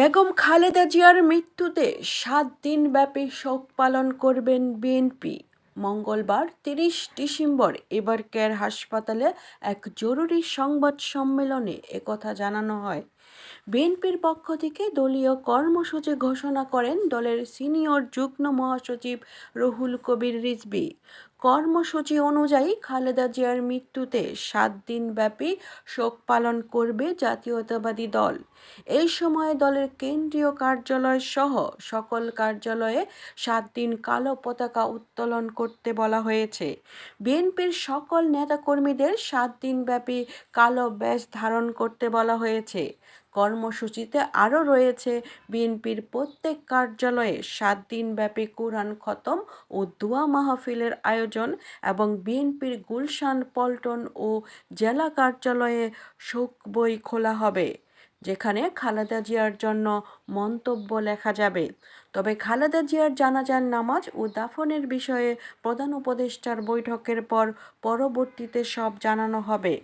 বেগম খালেদা জিয়ার মৃত্যুতে সাত দিন ব্যাপী শোক পালন করবেন বিএনপি। মঙ্গলবার তিরিশ ডিসেম্বর এবার কেয়ার হাসপাতালে এক জরুরি সংবাদ সম্মেলনে একথা জানানো হয়। বিএনপির পক্ষ থেকে দলীয় কর্মসূচি ঘোষণা করেন দলের সিনিয়র যুগ্ম মহাসচিব রুহুল কবির রিজভী। কর্মসূচি অনুযায়ী খালেদা জিয়ার মৃত্যুতে সাত দিনব্যাপী শোক পালন করবে জাতীয়তাবাদী দল। এই সময়ে দলের কেন্দ্রীয় কার্যালয় সহ সকল কার্যালয়ে সাত দিন কালো পতাকা উত্তোলন করতে বলা হয়েছে। বিএনপির সকল নেতাকর্মীদের সাত দিনব্যাপী কালো ব্যাস ধারণ করতে বলা হয়েছে। কর্মসূচিতে আরও রয়েছে, বিএনপির প্রত্যেক কার্যালয়ে সাত দিনব্যাপী কোরআন খতম ও দোয়া মাহফিলের আয়োজন এবং বিএনপির গুলশান পল্টন ও জেলা কার্যালয়ে শোক বই খোলা হবে। যেখানে খালেদা জিয়ার জন্য মন্তব্য লেখা যাবে। তবে খালেদা জিয়ার জানাজার নামাজ ও দাফনের বিষয়ে প্রধান উপদেষ্টার বৈঠকের পর পরবর্তীতে সব জানানো হবে।